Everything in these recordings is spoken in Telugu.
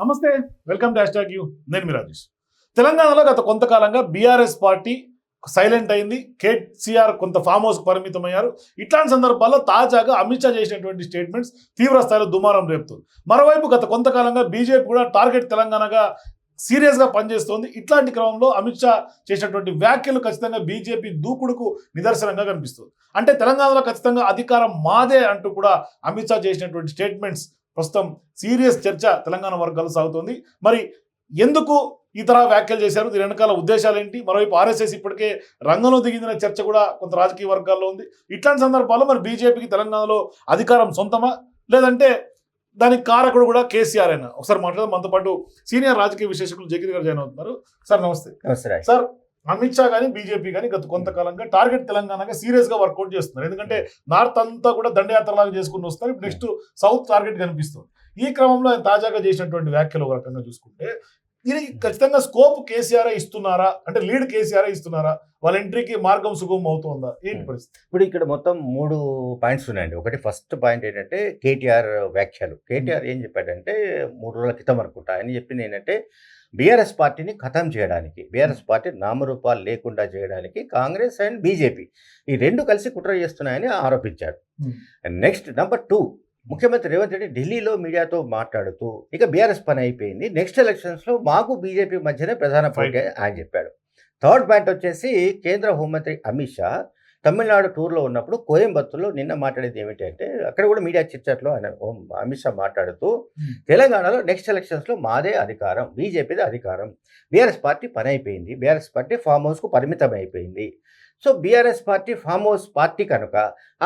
నమస్తే వెల్కమ్ టు హ్యాష్ యూ. నేను మీ రాజేష్. తెలంగాణలో గత కొంతకాలంగా బీఆర్ఎస్ పార్టీ సైలెంట్ అయింది. కేసీఆర్ కొంత ఫామ్ హౌస్ పరిమితమయ్యారు. ఇట్లాంటి సందర్భాల్లో తాజాగా అమిత్ షా చేసినటువంటి స్టేట్మెంట్స్ తీవ్ర స్థాయిలో దుమారం రేపుతుంది. మరోవైపు గత కొంతకాలంగా బీజేపీ కూడా టార్గెట్ తెలంగాణగా సీరియస్గా పనిచేస్తోంది. ఇట్లాంటి క్రమంలో అమిత్ షా చేసినటువంటి వ్యాఖ్యలు ఖచ్చితంగా బీజేపీ దూకుడుకు నిదర్శనంగా కనిపిస్తుంది. అంటే తెలంగాణలో ఖచ్చితంగా అధికారం మాదే అంటూ కూడా అమిత్ షా చేసినటువంటి స్టేట్మెంట్స్ ప్రస్తుతం సీరియస్ చర్చ తెలంగాణ వర్గాలు సాగుతోంది. మరి ఎందుకు ఈ తరహా వ్యాఖ్యలు చేశారు? దీని వెనకాల ఉద్దేశాలు ఏంటి? మరోవైపు ఆర్ఎస్ఎస్ ఇప్పటికే రంగంలో దిగిందిన చర్చ కూడా కొంత రాజకీయ వర్గాల్లో ఉంది. ఇట్లాంటి సందర్భాల్లో మరి బీజేపీకి తెలంగాణలో అధికారం సొంతమా? లేదంటే దానికి కారకుడు కూడా కేసీఆర్ అయినా ఒకసారి మాట్లాడదాం. మనతో పాటు సీనియర్ రాజకీయ విశ్లేషకులు జగన్ గారు జాయిన్ అవుతున్నారు. సార్ నమస్తే. సార్ అమిత్ షా కానీ బీజేపీ కానీ గత కొంతకాలంగా టార్గెట్ తెలంగాణగా సీరియస్గా వర్కౌట్ చేస్తున్నారు. ఎందుకంటే నార్త్ అంతా కూడా దండయాత్రలాగా చేసుకుని వస్తారు ఇప్పుడు నెక్స్ట్ సౌత్ టార్గెట్ కనిపిస్తుంది. ఈ క్రమంలో ఆయన తాజాగా చేసినటువంటి వ్యాఖ్యలు ఒక రకంగా చూసుకుంటే దీనికి ఖచ్చితంగా స్కోప్ కేసీఆర్ ఇస్తున్నారా? అంటే లీడ్ కేసీఆర్ ఇస్తున్నారా? వాళ్ళ ఎంట్రీకి మార్గం సుగమం అవుతుందా? ఏంటి పరిస్థితి? ఇప్పుడు ఇక్కడ మొత్తం మూడు పాయింట్స్ ఉన్నాయండి. ఒకటి ఫస్ట్ పాయింట్ ఏంటంటే కేటీఆర్ వ్యాఖ్యలు. కేటీఆర్ ఏం చెప్పాడంటే మూడు రోజుల క్రితం అనుకుంటా. ఆయన చెప్పింది ఏంటంటే బీఆర్ఎస్ పార్టీని ఖతం చేయడానికి బీఆర్ఎస్ పార్టీ నామరూపాలు లేకుండా చేయడానికి కాంగ్రెస్ అండ్ బీజేపీ ఈ రెండు కలిసి కుట్ర చేస్తున్నాయని ఆరోపించాడు Hmm. నెక్స్ట్ నెంబర్ టూ ముఖ్యమంత్రి రేవంత్ రెడ్డి ఢిల్లీలో మీడియాతో మాట్లాడుతూ ఇక బీఆర్ఎస్ పని అయిపోయింది నెక్స్ట్ ఎలక్షన్స్లో మాకు బీజేపీ మధ్యనే ప్రధాన పోటీ అని ఆయన చెప్పాడు. థర్డ్ పాయింట్ వచ్చేసి కేంద్ర హోంమంత్రి అమిత్ షా తమిళనాడు టూర్లో ఉన్నప్పుడు కోయంబత్తూర్లో నిన్న మాట్లాడేది ఏమిటంటే అక్కడ కూడా మీడియా చిచ్చట్లో ఆయన అమిత్ షా మాట్లాడుతూ. తెలంగాణలో నెక్స్ట్ ఎలక్షన్స్లో మాదే అధికారం బీజేపీదే అధికారం. బీఆర్ఎస్ పార్టీ పని అయిపోయింది బీఆర్ఎస్ పార్టీ ఫామ్ హౌస్కు పరిమితం అయిపోయింది so BRS party farm house party కనుక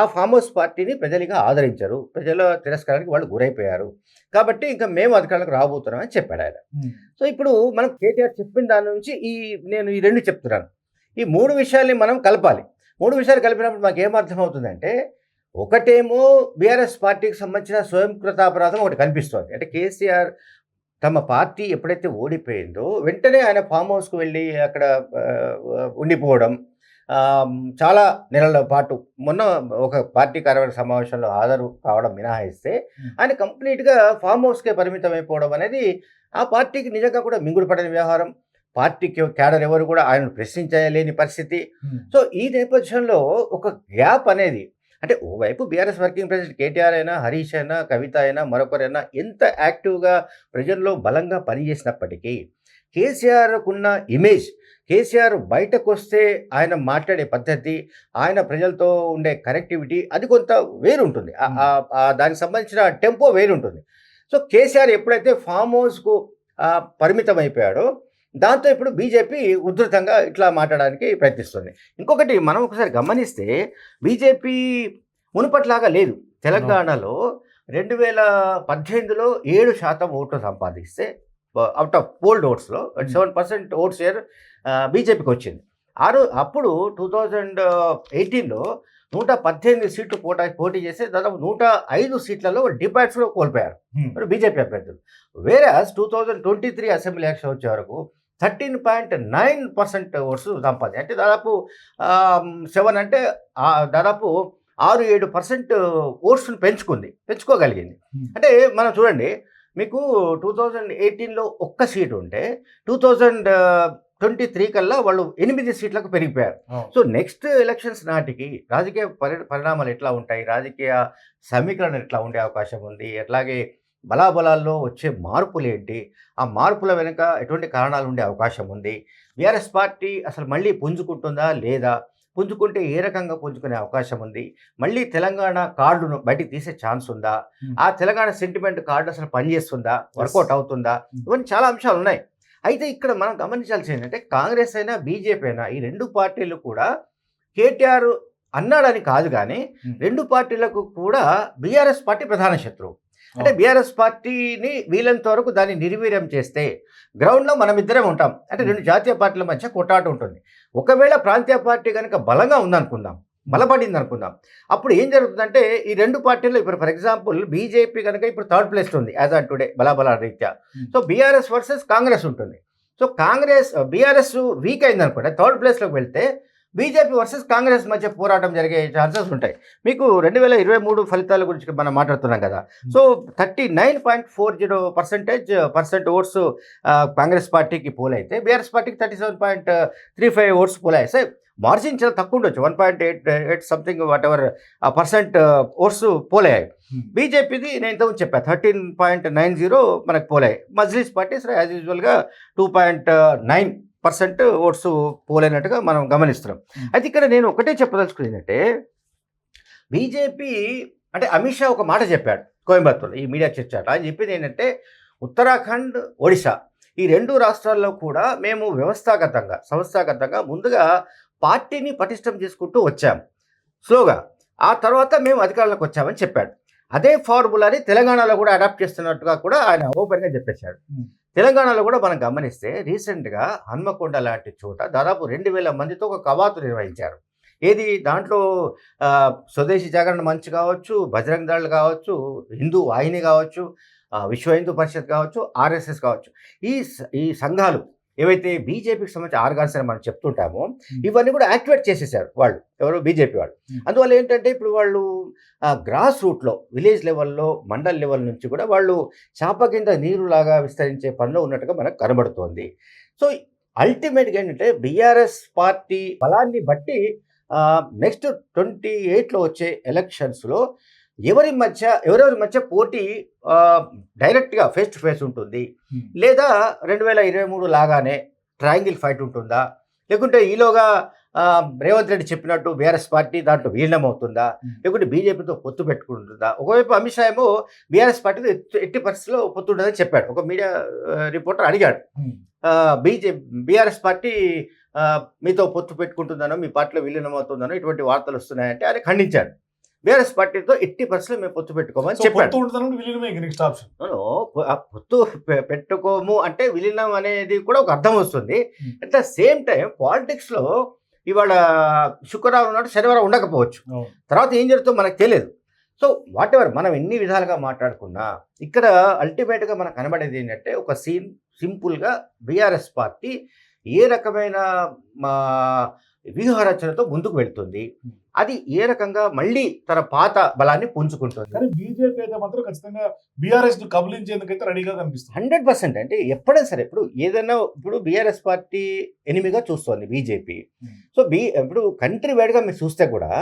ఆ ఫామ్ హౌస్ పార్టీని ప్రజలుగా ఆదరించరు. ప్రజల తిరస్కారానికి వాళ్ళు గురైపోయారు. కాబట్టి ఇంకా మేము అధికారులకు రాబోతున్నామని చెప్పాడు ఆయన. సో ఇప్పుడు మనం కేటీఆర్ చెప్పిన దాని నుంచి ఈ నేను ఈ రెండు చెప్తున్నాను. ఈ మూడు విషయాల్ని మనం కలపాలి. మూడు విషయాలు కలిపినప్పుడు మాకు ఏమర్థమవుతుందంటే ఒకటేమో బీఆర్ఎస్ పార్టీకి సంబంధించిన స్వయం కృతాపరాధం ఒకటి కనిపిస్తోంది. అంటే కేసీఆర్ తమ పార్టీ ఎప్పుడైతే ఓడిపోయిందో వెంటనే ఆయన ఫామ్ హౌస్కు వెళ్ళి అక్కడ ఉండిపోవడం చాలా నెలల పాటు మొన్న ఒక పార్టీ కార్యవర్గ సమావేశంలో హాజరు కావడం మినహాయిస్తే ఆయన కంప్లీట్గా ఫామ్ హౌస్కే పరిమితం అయిపోవడం అనేది ఆ పార్టీకి నిజంగా కూడా మింగుడు పడిన వ్యవహారం. పార్టీకి క్యాడర్ ఎవరు కూడా ఆయనను ప్రశ్నించలేని పరిస్థితి. సో ఈ నేపథ్యంలో ఒక గ్యాప్ అనేది అంటే ఓవైపు బీఆర్ఎస్ వర్కింగ్ ప్రెసిడెంట్ కేటీఆర్ అయినా హరీష్ అయినా కవిత అయినా మరొకరైనా ఎంత యాక్టివ్గా ప్రజల్లో బలంగా పనిచేసినప్పటికీ కేసీఆర్కున్న ఇమేజ్ కేసీఆర్ బయటకు వస్తే ఆయన మాట్లాడే పద్ధతి ఆయన ప్రజలతో ఉండే కనెక్టివిటీ అది కొంత వేరుంటుంది. దానికి సంబంధించిన టెంపో వేరుంటుంది. సో కేసీఆర్ ఎప్పుడైతే ఫామ్ హౌస్కు పరిమితం అయిపోయాడో దాంతో ఇప్పుడు బీజేపీ ఉధృతంగా ఇట్లా మాట్లాడడానికి ప్రయత్నిస్తుంది. ఇంకొకటి మనం ఒకసారి గమనిస్తే బీజేపీ మునుపట్లాగా లేదు. తెలంగాణలో రెండు వేల పద్దెనిమిదిలో ఏడు శాతం ఓట్లు సంపాదిస్తే అవుట్ ఆఫ్ పోల్డ్ ఓట్స్లో సెవెన్ పర్సెంట్ ఓట్ షేర్ బీజేపీకి వచ్చింది. ఆ రో అప్పుడు టూ థౌజండ్ ఎయిటీన్లో నూట పద్దెనిమిది సీట్లు పోటా పోటీ చేస్తే దాదాపు నూట ఐదు సీట్లలో డిపాట్స్లో కోల్పోయారు. మరి బీజేపీ అభ్యర్థులు. వేరే two thousand twenty three assembly election వచ్చే వరకు thirteen point nine percent votes సంపాది అంటే దాదాపు సెవెన్ అంటే దాదాపు ఆరు ఏడు పర్సెంట్ ఓట్స్ని పెంచుకుంది పెంచుకోగలిగింది. అంటే మనం చూడండి మీకు టూ థౌజండ్ ఎయిటీన్లో ఒక్క సీట్ ఉంటే టూ థౌజండ్ ట్వంటీ త్రీ కల్లా వాళ్ళు ఎనిమిది సీట్లకు పెరిగిపోయారు. సో నెక్స్ట్ ఎలక్షన్స్ నాటికి రాజకీయ పరి పరిణామాలు ఎట్లా ఉంటాయి? రాజకీయ సమీకరణ ఎట్లా ఉండే అవకాశం ఉంది? అట్లాగే బలాబలాల్లో వచ్చే మార్పులు ఏంటి ఆ మార్పుల వెనుక ఎటువంటి కారణాలు ఉండే అవకాశం ఉంది బీఆర్ఎస్ పార్టీ అసలు మళ్ళీ పుంజుకుంటుందా లేదా? పుంజుకుంటే ఏ రకంగా పుంజుకునే అవకాశం ఉంది మళ్ళీ తెలంగాణ కార్డును బయటికి తీసే ఛాన్స్ ఉందా. ఆ తెలంగాణ సెంటిమెంట్ కార్డు అసలు పనిచేస్తుందా? వర్కౌట్ అవుతుందా? ఇవన్నీ చాలా అంశాలు ఉన్నాయి అయితే ఇక్కడ మనం గమనించాల్సింది ఏంటంటే కాంగ్రెస్ అయినా బీజేపీ అయినా ఈ రెండు పార్టీలు కూడా కేటీఆర్ అన్నాడని కాదు కానీ. రెండు పార్టీలకు కూడా బీఆర్ఎస్ పార్టీ ప్రధాన శత్రువు. అంటే. బీఆర్ఎస్ పార్టీని వీలంత వరకు దాన్ని నిర్వీర్యం చేస్తే గ్రౌండ్లో మనం ఇద్దరం ఉంటాం. అంటే రెండు జాతీయ పార్టీల మధ్య కొట్టాట ఉంటుంది. ఒకవేళ ప్రాంతీయ పార్టీ కనుక బలంగా ఉందనుకుందాం బలపడింది అనుకుందాం అప్పుడు ఏం జరుగుతుందంటే ఈ రెండు పార్టీలు ఇప్పుడు ఫర్ ఎగ్జాంపుల్ బీజేపీ కనుక ఇప్పుడు థర్డ్ ప్లేస్ ఉంది యాజ్ ఆన్ టుడే బలాబల రీత్యా. సో బీఆర్ఎస్ వర్సెస్ కాంగ్రెస్ ఉంటుంది. సో కాంగ్రెస్ బీఆర్ఎస్ వీక్ అయింది అనుకోండి థర్డ్ ప్లేస్లోకి వెళ్తే బీజేపీ వర్సెస్ కాంగ్రెస్ మధ్య పోరాటం జరిగే ఛాన్సెస్ ఉంటాయి. మీకు రెండు వేల ఇరవై మూడు ఫలితాల గురించి మనం మాట్లాడుతున్నాం కదా. So thirty nine point four zero percentage percent votes Congress పార్టీకి పోలైతే బీఆర్ఎస్ పార్టీకి thirty seven point three five votes పోలాయి. Margin చాలా తక్కువ ఉండొచ్చు one point eight eight something whatever percent votes పోలయ్యాయి బీజేపీది నేను ఇంతకుముందు చెప్పాను థర్టీన్ పాయింట్ నైన్ జీరో మనకు పోలాయి. మజ్లిస్ పార్టీస్ యాజ్ యూజువల్గా two point nine percent votes పోలైనట్టుగా మనం గమనిస్తున్నాం. అయితే ఇక్కడ నేను ఒకటే చెప్పదలుచుకున్నది ఏంటంటే బీజేపీ అంటే అమిత్ షా ఒక మాట చెప్పాడు కోయంబత్తూర్లో ఈ మీడియా చర్చట ఆయన చెప్పింది ఏంటంటే ఉత్తరాఖండ్ ఒడిశా ఈ రెండు రాష్ట్రాల్లో కూడా మేము వ్యవస్థాగతంగా సంస్థాగతంగా ముందుగా పార్టీని పటిష్టం చేసుకుంటూ వచ్చాం. స్లోగా ఆ తర్వాత మేము అధికారంలోకి వచ్చామని చెప్పాడు. అదే ఫార్ములాని తెలంగాణలో కూడా అడాప్ట్ చేస్తున్నట్టుగా కూడా ఆయన ఓపెన్గా చెప్పేశాడు. తెలంగాణలో కూడా మనం గమనిస్తే రీసెంట్గా హన్మకొండ లాంటి చోట దాదాపు రెండు వేల మందితో ఒక కవాతు నిర్వహించారు. ఏది దాంట్లో స్వదేశీ జాగరణ మంచ్ కావచ్చు బజరంగ్ దళ్ కావచ్చు హిందూ వాహిని కావచ్చు విశ్వ హిందూ పరిషత్ కావచ్చు ఆర్ఎస్ఎస్ కావచ్చు. ఈ ఈ సంఘాలు ఏవైతే బీజేపీకి సంబంధించి ఆర్గాన్స్ అని మనం చెప్తుంటామో ఇవన్నీ కూడా యాక్టివేట్ చేసేసారు వాళ్ళు ఎవరు? బీజేపీ వాళ్ళు. అందువల్ల ఏంటంటే ఇప్పుడు వాళ్ళు గ్రాస్ రూట్లో విలేజ్ లెవెల్లో మండల్ లెవెల్ నుంచి కూడా వాళ్ళు చాప కింద నీరులాగా విస్తరించే పనిలో ఉన్నట్టుగా మనకు కనబడుతోంది. సో అల్టిమేట్గా ఏంటంటే బీఆర్ఎస్ పార్టీ బలాన్ని బట్టి నెక్స్ట్ ట్వంటీ ఎయిట్లో వచ్చే ఎలక్షన్స్లో ఎవరి మధ్య ఎవరెవరి మధ్య పోటీ డైరెక్ట్గా ఫేస్ టు ఫేస్ ఉంటుంది. లేదా రెండు వేల ఇరవై మూడు లాగానే ట్రయాంగిల్ ఫైట్ ఉంటుందా? లేకుంటే ఈలోగా రేవంత్ రెడ్డి చెప్పినట్టు బీఆర్ఎస్ పార్టీ దాంట్లో విలీనం అవుతుందా. లేకుంటే బీజేపీతో పొత్తు పెట్టుకుంటుందా? ఒకవైపు అమిత్ షా ఏమో బీఆర్ఎస్ పార్టీతో ఎట్టి- ఎట్టి పరిస్థితిలో పొత్తు ఉంటుందని చెప్పాడు. ఒక మీడియా రిపోర్టర్ అడిగాడు. బీజే బీఆర్ఎస్ పార్టీ మీతో పొత్తు పెట్టుకుంటుందనో మీ పార్టీలో విలీనం అవుతుందనో ఇటువంటి వార్తలు వస్తున్నాయంటే ఆయన ఖండించాడు. బీఆర్ఎస్ పార్టీతో ఎట్టి పరిస్థితిలో మేము పొత్తు పెట్టుకోమని చెప్పాడు. పొత్తు పెట్టుకోము అంటే విలీనం అనేది కూడా ఒక అర్థం వస్తుంది. అట్ ద సేమ్ టైం పాలిటిక్స్లో ఇవాళ శుక్రవారం నాడు శనివారం ఉండకపోవచ్చు. తర్వాత ఏం జరుగుతుందో మనకు తెలియదు. సో వాట్ ఎవర్ మనం ఎన్ని విధాలుగా మాట్లాడుకున్నా ఇక్కడ అల్టిమేట్గా మనకు కనబడేది ఏంటంటే ఒక సీన్ సింపుల్గా బీఆర్ఎస్ పార్టీ ఏ రకమైన మా వ్యూహరచనతో ముందుకు వెళ్తుంది. అది ఏ రకంగా మళ్ళీ తన పాత బలాన్ని పుంజుకుంటుంది. కానీ బీజేపీ అయితే మాత్రం ఖచ్చితంగా బీఆర్ఎస్ కబలించేందుకైతే రెడీగా కనిపిస్తుంది. హండ్రెడ్ పర్సెంట్ అంటే ఎప్పుడైనా సరే ఇప్పుడు ఏదైనా ఇప్పుడు బీఆర్ఎస్ పార్టీ ఎనిమిగా చూస్తోంది బీజేపీ. సో బీ ఇప్పుడు కంట్రీ వైడ్గా మీరు చూస్తే కూడా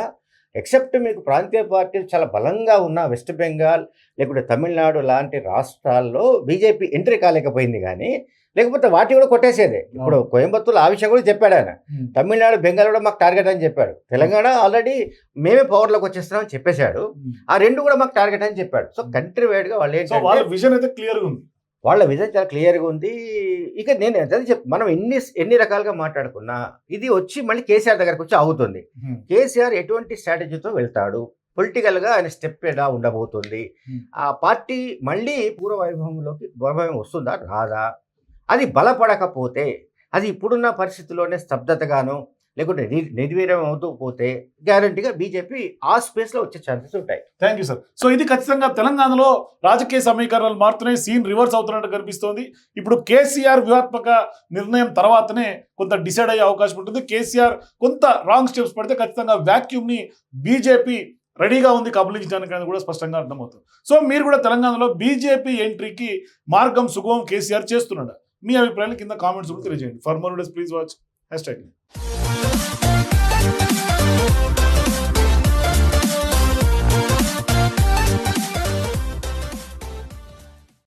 ఎక్సెప్ట్ మీకు ప్రాంతీయ పార్టీలు చాలా బలంగా ఉన్న వెస్ట్ బెంగాల్ లేకుంటే తమిళనాడు లాంటి రాష్ట్రాల్లో బీజేపీ ఎంట్రీ కాలేకపోయింది కానీ లేకపోతే వాటి కూడా కొట్టేసేదే. ఇప్పుడు అవును. కోయంబత్తూరులో ఆ విషయం కూడా చెప్పాడు ఆయన. తమిళనాడు బెంగాల్ కూడా మాకు టార్గెట్ అని చెప్పాడు. తెలంగాణ ఆల్రెడీ మేమే పవర్లోకి వచ్చేస్తున్నామని చెప్పేశాడు. ఆ రెండు కూడా మాకు టార్గెట్ అని చెప్పాడు. సో కంట్రీ వైడ్గా వాళ్ళు సో ఏంటంటే వాళ్ళ విజన్ అయితే క్లియర్గా ఉంది. వాళ్ళ విజన్ చాలా క్లియర్గా ఉంది. ఇక నేను అదే చెప్ మనం ఎన్ని ఎన్ని రకాలుగా మాట్లాడుకున్నా ఇది వచ్చి మళ్ళీ కేసీఆర్ దగ్గరకు వచ్చి అవుతుంది కేసీఆర్ ఎటువంటి స్ట్రాటజీతో వెళ్తాడు? పొలిటికల్గా ఆయన స్టెప్ ఎలా ఉండబోతుంది. ఆ పార్టీ మళ్ళీ పూర్వ వైభవంలోకి వైభవం వస్తుందా? రాదా? అది బలపడకపోతే అది ఇప్పుడున్న పరిస్థితుల్లోనే స్తబ్దతగాను లేకుంటే నిర్వీర్యం అవుతూ పోతే గ్యారంటీగా బీజేపీ ఆ స్పేస్లో వచ్చే ఛాన్సెస్ ఉంటాయి. Thank you sir. సో ఇది ఖచ్చితంగా తెలంగాణలో రాజకీయ సమీకరణలు మారుతున్నాయి సీన్ రివర్స్ అవుతున్నట్టు కనిపిస్తోంది. ఇప్పుడు కేసీఆర్ వ్యూహాత్మక నిర్ణయం తర్వాతనే కొంత డిసైడ్ అయ్యే అవకాశం ఉంటుంది. కేసీఆర్ కొంత రాంగ్ స్టెప్స్ పడితే ఖచ్చితంగా vacuum ని బీజేపీ రెడీగా ఉంది కబలించడానికి అనేది కూడా స్పష్టంగా అర్థమవుతుంది. సో మీరు కూడా తెలంగాణలో బీజేపీ ఎంట్రీకి మార్గం సుగమం కేసీఆర్ చేస్తున్నాడు? మీ అభిప్రాయాలు కింద కామెంట్స్ కూడా తెలియజేయండి. For more days please watch hashtag